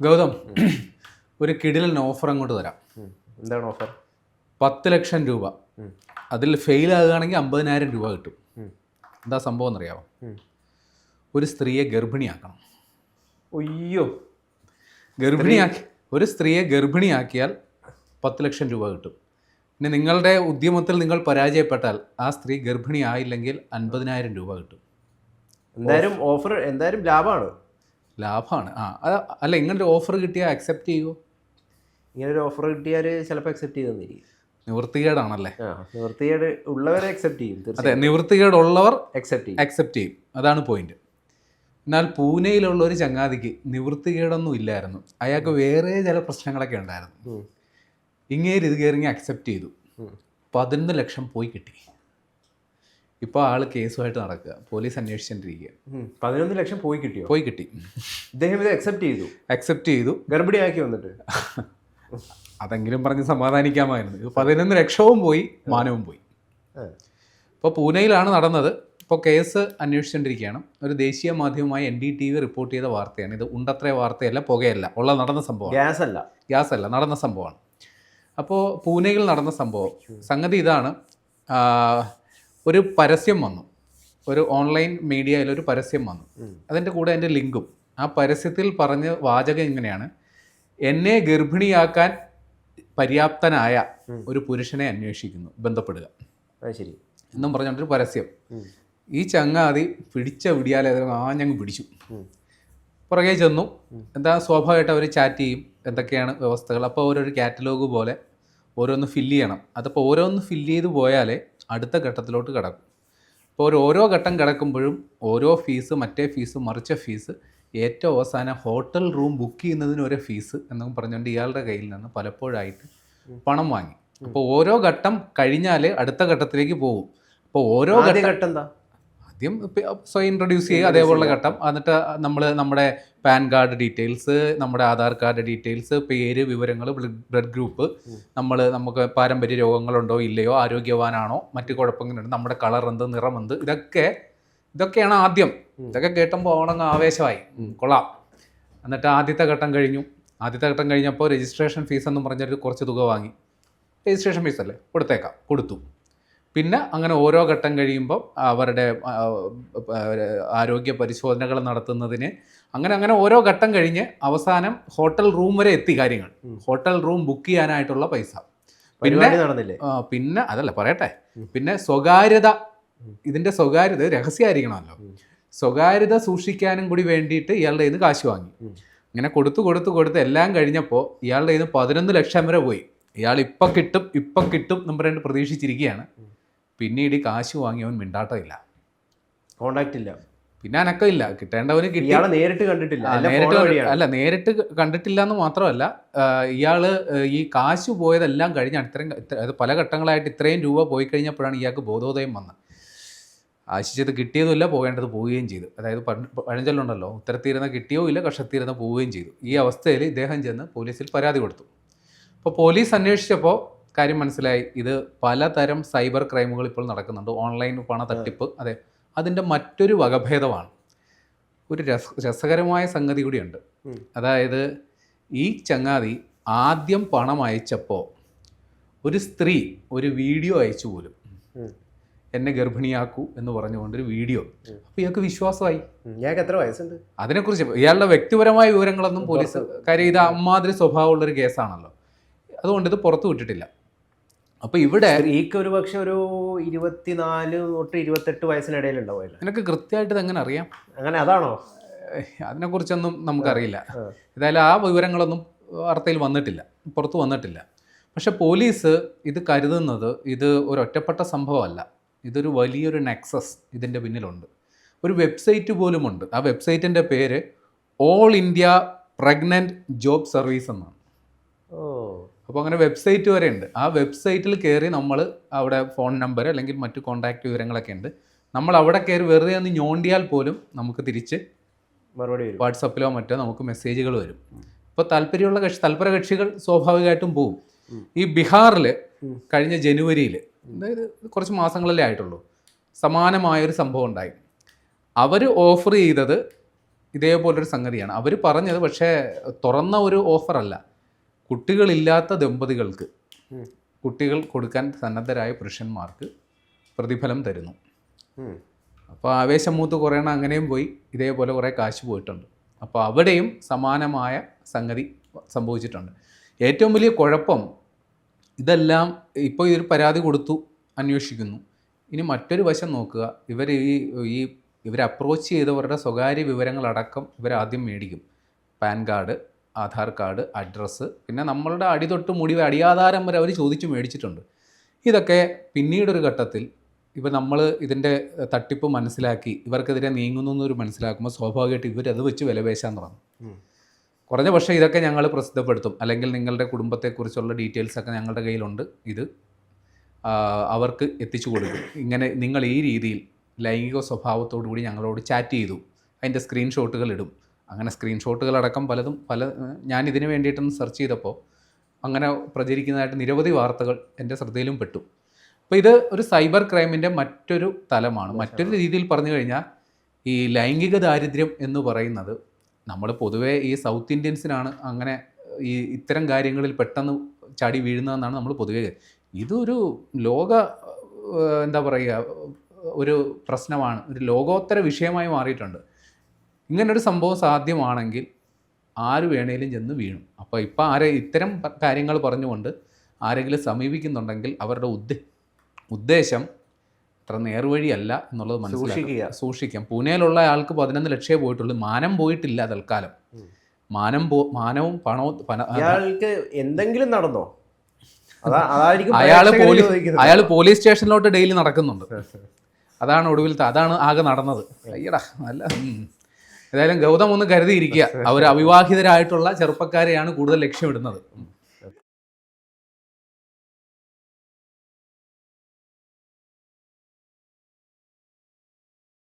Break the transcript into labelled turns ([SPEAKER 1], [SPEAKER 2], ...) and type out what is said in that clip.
[SPEAKER 1] ഗൗതം ഒരു കിടിലൻ ഓഫർ അങ്ങോട്ട് തരാം.
[SPEAKER 2] എന്താണ് ഓഫർ
[SPEAKER 1] പത്ത് ലക്ഷം രൂപ. അതിൽ ഫെയിൽ ആകുകയാണെങ്കിൽ അമ്പതിനായിരം രൂപ കിട്ടും. എന്താ സംഭവം എന്നറിയാമോ ഒരു സ്ത്രീയെ ഗർഭിണിയാക്കണം.
[SPEAKER 2] ഒയ്യോ
[SPEAKER 1] ഗർഭിണിയാക്കി ഒരു സ്ത്രീയെ ഗർഭിണിയാക്കിയാൽ പത്ത് ലക്ഷം രൂപ കിട്ടും. പിന്നെ നിങ്ങളുടെ ഉദ്യമത്തിൽ നിങ്ങൾ പരാജയപ്പെട്ടാൽ ആ സ്ത്രീ ഗർഭിണി ആയില്ലെങ്കിൽ അൻപതിനായിരം രൂപ കിട്ടും.
[SPEAKER 2] എന്തായാലും ഓഫർ എന്തായാലും ലാഭമാണ്.
[SPEAKER 1] ലാഭമാണ് ആ അത് അല്ല ഇങ്ങനൊരു ഓഫർ കിട്ടിയാൽ അക്സെപ്റ്റ് ചെയ്യുമോ
[SPEAKER 2] ഇങ്ങനെ ഒരു ഓഫർ കിട്ടിയാൽ ചിലപ്പോൾ അക്സെപ്റ്റ് ചെയ്ത് തന്നിരിക്കും.
[SPEAKER 1] നിവൃത്തികേടാണല്ലേ?
[SPEAKER 2] നിവൃത്തികേട് ഉള്ളവരെ അക്സെപ്റ്റ് ചെയ്യും
[SPEAKER 1] അതെ
[SPEAKER 2] നിവൃത്തികേട്
[SPEAKER 1] നിവൃത്തികേടുള്ളവർ
[SPEAKER 2] അക്സെപ്റ്റ് ചെയ്യും.
[SPEAKER 1] അക്സെപ്റ്റ് ചെയ്യും. അതാണ് പോയിന്റ് എന്നാൽ പൂനെയിലുള്ള ഒരു ചങ്ങാതിക്ക് നിവൃത്തികേടൊന്നും ഇല്ലായിരുന്നു. അയാൾക്ക് വേറെ ചില പ്രശ്നങ്ങളൊക്കെ ഉണ്ടായിരുന്നു. ഇങ്ങേരിത് കയറി അക്സെപ്റ്റ് ചെയ്തു. പതിനൊന്ന് ലക്ഷം പോയി കിട്ടി. ഇപ്പോൾ ആൾ കേസുമായിട്ട് നടക്കുക. പോലീസ് അന്വേഷിച്ചുകൊണ്ടിരിക്കുക.
[SPEAKER 2] പതിനൊന്ന് ലക്ഷം പോയി കിട്ടിയോ?
[SPEAKER 1] പോയി കിട്ടി.
[SPEAKER 2] ഇദ്ദേഹം ഇത് അക്സെപ്റ്റ് ചെയ്തു.
[SPEAKER 1] അക്സെപ്റ്റ് ചെയ്തു.
[SPEAKER 2] ഗർഭിണിയാക്കി വന്നിട്ട്.
[SPEAKER 1] അതെങ്കിലും പറഞ്ഞ് സമാധാനിക്കാമായിരുന്നു. ഇത് പതിനൊന്ന് ലക്ഷവും പോയി മാനവും പോയി. ഇപ്പോൾ പൂനെയിലാണ് നടന്നത്. ഇപ്പോൾ കേസ് അന്വേഷിച്ചുകൊണ്ടിരിക്കുകയാണ് ഒരു ദേശീയ മാധ്യമമായ N D T V report ചെയ്ത വാർത്തയാണ്. ഇത് ഉണ്ടത്രേ വാർത്തയല്ല പുകയല്ല. ഉള്ള നടന്ന സംഭവം
[SPEAKER 2] ഗ്യാസ് അല്ല
[SPEAKER 1] ഗ്യാസ് അല്ല നടന്ന സംഭവമാണ്. അപ്പോൾ പൂനെയിൽ നടന്ന സംഭവം. സംഗതി ഇതാണ്. ഒരു പരസ്യം വന്നു. ഒരു ഓൺലൈൻ മീഡിയയിൽ ഒരു പരസ്യം വന്നു. അതിന്റെ കൂടെ എന്റെ ലിങ്കും. ആ പരസ്യത്തിൽ പറഞ്ഞ വാചകം ഇങ്ങനെയാണ്. എന്നെ ഗർഭിണിയാക്കാൻ പര്യാപ്തനായ ഒരു പുരുഷനെ അന്വേഷിക്കുന്നു. ബന്ധപ്പെടുക.
[SPEAKER 2] ശരി.
[SPEAKER 1] എന്നും പറഞ്ഞൊരു പരസ്യം. ഈ ചങ്ങാതി പിടിച്ച വിടിയാലേ ആഞ്ഞങ്ങ് പിടിച്ചു. പുറകെ ചെന്നു. എന്താ സ്വാഭാവികമായിട്ട് അവർ ചാറ്റ് ചെയ്യും. എന്തൊക്കെയാണ് വ്യവസ്ഥകൾ? അപ്പോൾ ഓരോരു കാറ്റലോഗ് പോലെ ഓരോന്ന് ഫില്ല് ചെയ്യണം. അതിപ്പോൾ ഓരോന്ന് ഫില്ല് ചെയ്ത് പോയാലേ അടുത്ത ഘട്ടത്തിലോട്ട് കിടക്കും. അപ്പോൾ ഒരു ഓരോ ഘട്ടം കിടക്കുമ്പോഴും ഓരോ ഫീസ് മറ്റേ ഫീസ് മറിച്ച ഫീസ് ഏറ്റവും അവസാനം ഹോട്ടൽ റൂം ബുക്ക് ചെയ്യുന്നതിന് ഒരു ഫീസ് എന്നും പറഞ്ഞുകൊണ്ട് ഇയാളുടെ കയ്യിൽ നിന്ന് പലപ്പോഴായിട്ട് പണം വാങ്ങി. അപ്പോൾ ഓരോ ഘട്ടം കഴിഞ്ഞാൽ അടുത്ത ഘട്ടത്തിലേക്ക് പോകും. അപ്പോൾ ഓരോ ഘട്ടം
[SPEAKER 2] എന്താ?
[SPEAKER 1] ആദ്യം സ്വയം ഇൻട്രൊഡ്യൂസ് ചെയ്യുക അതേപോലുള്ള ഘട്ടം. എന്നിട്ട് നമ്മൾ നമ്മുടെ പാൻ കാർഡ് ഡീറ്റെയിൽസ് നമ്മുടെ ആധാർ കാർഡ് ഡീറ്റെയിൽസ് പേര് വിവരങ്ങൾ ബ്ലഡ് ഗ്രൂപ്പ്. നമ്മൾ നമുക്ക് പാരമ്പര്യ രോഗങ്ങളുണ്ടോ ഇല്ലയോ ആരോഗ്യവാനാണോ മറ്റു കുഴപ്പങ്ങളുണ്ട് നമ്മുടെ കളർ എന്ത് നിറം എന്ത് ഇതൊക്കെ ഇതൊക്കെയാണ് ആദ്യം. ഇതൊക്കെ കേട്ടുമ്പോൾ ഓണങ്ങ് ആവേശമായി. കൊള്ളാം. എന്നിട്ട് ആദ്യത്തെ ഘട്ടം കഴിഞ്ഞു. ആദ്യത്തെ ഘട്ടം കഴിഞ്ഞപ്പോൾ രജിസ്ട്രേഷൻ ഫീസ് എന്ന് പറഞ്ഞൊരു കുറച്ച് തുക വാങ്ങി. രജിസ്ട്രേഷൻ ഫീസ് അല്ലേ? കൊടുത്തേക്കാം. കൊടുത്തു. പിന്നെ അങ്ങനെ ഓരോ ഘട്ടം കഴിയുമ്പോൾ അവരുടെ ആരോഗ്യ പരിശോധനകൾ നടത്തുന്നതിന് അങ്ങനെ അങ്ങനെ ഓരോ ഘട്ടം കഴിഞ്ഞ് അവസാനം ഹോട്ടൽ റൂം വരെ എത്തി കാര്യങ്ങൾ. ഹോട്ടൽ റൂം ബുക്ക് ചെയ്യാനായിട്ടുള്ള പൈസ. പിന്നെ
[SPEAKER 2] നടന്നില്ലേ?
[SPEAKER 1] പിന്നെ അതല്ല പറയട്ടെ. പിന്നെ സ്വകാര്യത. ഇതിന്റെ സ്വകാര്യത രഹസ്യമായിരിക്കണമല്ലോ സ്വകാര്യത സൂക്ഷിക്കാനും കൂടി വേണ്ടിയിട്ട് ഇയാളുടെ കയ്യിൽ നിന്ന് കാശ് വാങ്ങി. ഇങ്ങനെ കൊടുത്തു കൊടുത്തു കൊടുത്ത് എല്ലാം കഴിഞ്ഞപ്പോൾ ഇയാളുടെ കയ്യിൽ നിന്ന് പതിനൊന്ന് ലക്ഷം വരെ പോയി. ഇയാൾ ഇപ്പം കിട്ടും ഇപ്പം കിട്ടും എന്ന് പറഞ്ഞിട്ട് പ്രതീക്ഷിച്ചിരിക്കുകയാണ്. പിന്നീട് ഈ കാശ് വാങ്ങിയവൻ മിണ്ടാട്ടമില്ല.
[SPEAKER 2] കോണ്ടാക്ട് ഇല്ല.
[SPEAKER 1] പിന്നെ അനക്കമില്ല. കിട്ടേണ്ടവന് കിട്ടി.
[SPEAKER 2] നേരിട്ട് കണ്ടിട്ടില്ല.
[SPEAKER 1] നേരിട്ട്. അല്ല നേരിട്ട് കണ്ടിട്ടില്ല എന്ന് മാത്രമല്ല ഇയാൾ ഈ കാശ് പോയതെല്ലാം കഴിഞ്ഞ് ഇത്രയും അത് പല ഘട്ടങ്ങളായിട്ട് ഇത്രയും രൂപ പോയി കഴിഞ്ഞപ്പോഴാണ് ഇയാൾക്ക് ബോധോദയം വന്നത്. ആശിച്ചത് കിട്ടിയതുമില്ല പോകേണ്ടത് പോവുകയും ചെയ്തു. അതായത് പഴഞ്ചൊല്ലുണ്ടല്ലോ ഉത്തരത്തീരുന്ന കിട്ടിയോ ഇല്ല കഷത്തീരുന്ന പോവുകയും ചെയ്തു. ഈ അവസ്ഥയിൽ ഇദ്ദേഹം ചെന്ന് പോലീസിൽ പരാതി കൊടുത്തു. അപ്പോൾ പോലീസ് അന്വേഷിച്ചപ്പോൾ കാര്യം മനസ്സിലായി. ഇത് പലതരം സൈബർ ക്രൈമുകൾ ഇപ്പോൾ നടക്കുന്നുണ്ട്. ഓൺലൈൻ പണ തട്ടിപ്പ് അതെ. അതിന്റെ മറ്റൊരു വകഭേദമാണ്. ഒരു രസ രസകരമായ സംഗതി കൂടിയുണ്ട്. അതായത് ഈ ചങ്ങാതി ആദ്യം പണം അയച്ചപ്പോൾ ഒരു സ്ത്രീ ഒരു വീഡിയോ അയച്ചു പോലും. എന്നെ ഗർഭിണിയാക്കൂ എന്ന് പറഞ്ഞുകൊണ്ട് ഒരു വീഡിയോ അപ്പൊ ഇയാൾക്ക് വിശ്വാസമായി.
[SPEAKER 2] ഇയാൾക്ക് എത്ര വയസ്സുണ്ട്?
[SPEAKER 1] അതിനെക്കുറിച്ച് ഇയാളുടെ വ്യക്തിപരമായ വിവരങ്ങളൊന്നും പോലീസ് കാര്യം ഇത് അമ്മാതിരി സ്വഭാവമുള്ളൊരു കേസാണല്ലോ. അതുകൊണ്ട് ഇത് പുറത്തു വിട്ടിട്ടില്ല. അപ്പോൾ ഇവിടെ
[SPEAKER 2] സ്ത്രീക്ക് ഒരു പക്ഷെ ഒരു ഇരുപത്തിനാല് തൊട്ട് ഇരുപത്തെട്ട് വയസ്സിനിടയിൽ ഉണ്ടാവുമല്ലോ
[SPEAKER 1] നിനക്ക് കൃത്യമായിട്ട് എങ്ങനെ അറിയാം?
[SPEAKER 2] അങ്ങനെ അതാണോ?
[SPEAKER 1] അതിനെക്കുറിച്ചൊന്നും നമുക്കറിയില്ല. ഏതായാലും ആ വിവരങ്ങളൊന്നും വാർത്തയിൽ വന്നിട്ടില്ല. പുറത്ത് വന്നിട്ടില്ല. പക്ഷെ പോലീസ് ഇത് കരുതുന്നത് ഇത് ഒരു ഒറ്റപ്പെട്ട സംഭവമല്ല. ഇതൊരു വലിയൊരു നെക്സസ് ഇതിന്റെ പിന്നിലുണ്ട്. ഒരു വെബ്സൈറ്റ് പോലുമുണ്ട്. ആ വെബ്സൈറ്റിന്റെ പേര് all India pregnant job service എന്നാണ്. അപ്പോൾ അങ്ങനെ വെബ്സൈറ്റ് വരെ ഉണ്ട്. ആ വെബ്സൈറ്റിൽ കയറി നമ്മൾ അവിടെ ഫോൺ നമ്പർ അല്ലെങ്കിൽ മറ്റു കോൺടാക്റ്റ് വിവരങ്ങളൊക്കെ ഉണ്ട്. നമ്മൾ അവിടെ കയറി വെറുതെ ഒന്ന് ഞോണ്ടിയാൽ പോലും നമുക്ക് തിരിച്ച്
[SPEAKER 2] മറുപടി വരും.
[SPEAKER 1] വാട്സപ്പിലോ മറ്റോ നമുക്ക് മെസ്സേജുകൾ വരും. ഇപ്പോൾ താല്പര്യമുള്ള കക്ഷി തൽപര കക്ഷികൾ സ്വാഭാവികമായിട്ടും പോവും. ഈ ബീഹാറിൽ കഴിഞ്ഞ ജനുവരിയിൽ അതായത് കുറച്ച് മാസങ്ങളല്ലേ ആയിട്ടുള്ളൂ സമാനമായൊരു സംഭവം ഉണ്ടായി. അവർ ഓഫർ ചെയ്തത് ഇതേപോലൊരു സംഗതിയാണ്. അവർ പറഞ്ഞത് പക്ഷേ തുറന്ന ഒരു ഓഫറല്ല. കുട്ടികളില്ലാത്ത ദമ്പതികൾക്ക് കുട്ടികൾ കൊടുക്കാൻ സന്നദ്ധരായ പുരുഷന്മാർക്ക് പ്രതിഫലം തരുന്നു. അപ്പോൾ ആവേശം മൂത്ത് കുറേണ അങ്ങനെയും പോയി ഇതേപോലെ കുറേ കാശ് പോയിട്ടുണ്ട്. അപ്പോൾ അവിടെയും സമാനമായ സംഗതി സംഭവിച്ചിട്ടുണ്ട്. ഏറ്റവും വലിയ കുഴപ്പം ഇതെല്ലാം ഇപ്പോൾ ഇതൊരു പരാതി കൊടുത്തു അന്വേഷിക്കുന്നു. ഇനി മറ്റൊരു വശം നോക്കുക. ഇവർ ഈ ഈ ഇവർ അപ്രോച്ച് ചെയ്തവരുടെ സ്വകാര്യ വിവരങ്ങളടക്കം ഇവരാദ്യം മേടിക്കും. PAN card Aadhaar card address പിന്നെ നമ്മളുടെ അടി തൊട്ട് മുടി അടിയാധാരം വരെ അവർ ചോദിച്ചു മേടിച്ചിട്ടുണ്ട്. ഇതൊക്കെ പിന്നീടൊരു ഘട്ടത്തിൽ ഇപ്പം നമ്മൾ ഇതിന്റെ തട്ടിപ്പ് മനസ്സിലാക്കി ഇവർക്കെതിരെ നീങ്ങുന്നു എന്നൊരു മനസ്സിലാക്കുമ്പോൾ സ്വാഭാവികമായിട്ട് ഇവരത് വെച്ച് വിലപേശാൻ തുടങ്ങും. കുറഞ്ഞ പക്ഷേ ഇതൊക്കെ ഞങ്ങൾ പ്രസിദ്ധപ്പെടുത്തും. അല്ലെങ്കിൽ നിങ്ങളുടെ കുടുംബത്തെക്കുറിച്ചുള്ള ഡീറ്റെയിൽസ് ഒക്കെ ഞങ്ങളുടെ കയ്യിലുണ്ട്. ഇത് അവർക്ക് എത്തിച്ചു കൊടുക്കും. ഇങ്ങനെ നിങ്ങൾ ഈ രീതിയിൽ ലൈംഗിക സ്വഭാവത്തോടു കൂടി ഞങ്ങളോട് ചാറ്റ് ചെയ്തു. അതിന്റെ സ്ക്രീൻഷോട്ടുകൾ ഇടും. അങ്ങനെ സ്ക്രീൻഷോട്ടുകളടക്കം പലതും പല ഞാൻ ഇതിനു വേണ്ടിയിട്ടൊന്ന് സെർച്ച് ചെയ്തപ്പോൾ അങ്ങനെ പ്രചരിക്കുന്നതായിട്ട് നിരവധി വാർത്തകൾ എന്റെ ശ്രദ്ധയിലും പെട്ടു. അപ്പോൾ ഇത് ഒരു സൈബർ ക്രൈമിന്റെ മറ്റൊരു തലമാണ്. മറ്റൊരു രീതിയിൽ പറഞ്ഞു കഴിഞ്ഞാൽ ഈ ലൈംഗിക ദാരിദ്ര്യം എന്ന് പറയുന്നത് നമ്മൾ പൊതുവേ ഈ സൗത്ത് ഇന്ത്യൻസിനാണ് അങ്ങനെ ഈ ഇത്തരം കാര്യങ്ങളിൽ പെട്ടെന്ന് ചാടി വീഴുന്നതെന്നാണ് നമ്മൾ പൊതുവേ ഇതൊരു ലോക എന്താ പറയുക ഒരു പ്രശ്നമാണ്. ഒരു ലോകോത്തര വിഷയമായി മാറിയിട്ടുണ്ട്. ഇങ്ങനൊരു സംഭവം സാധ്യമാണെങ്കിൽ ആര് വേണേലും ചെന്ന് വീണു അപ്പോൾ ഇപ്പോൾ ആരെ ഇത്തരം കാര്യങ്ങൾ പറഞ്ഞുകൊണ്ട് ആരെങ്കിലും സമീപിക്കുന്നുണ്ടെങ്കിൽ അവരുടെ ഉദ്ദേ ഉദ്ദേശം അത്ര നേർവഴിയല്ല എന്നുള്ളത് മനസ്സിലാക്കുക സൂക്ഷിക്കാം. പൂനെയിലുള്ള ആൾക്ക് പതിനൊന്ന് ലക്ഷമേ പോയിട്ടുള്ളൂ. മാനം പോയിട്ടില്ല തൽക്കാലം. മാനം പോ മാനവും പണവും പണ
[SPEAKER 2] ഇയാൾക്ക് എന്തെങ്കിലും നടന്നോ? അയാൾ
[SPEAKER 1] പോലീസ് അയാൾ പോലീസ് സ്റ്റേഷനിലോട്ട് ഡെയിലി നടക്കുന്നുണ്ട്. അതാണ് ഒടുവിലത്തെ അതാണ് ആകെ നടന്നത്. അയ്യടാ നല്ല. ഏതായാലും ഗൗതം ഒന്ന് കരുതിയിരിക്കുക. അവർ അവിവാഹിതരായിട്ടുള്ള ചെറുപ്പക്കാരെയാണ് കൂടുതൽ ലക്ഷ്യമിടുന്നത്.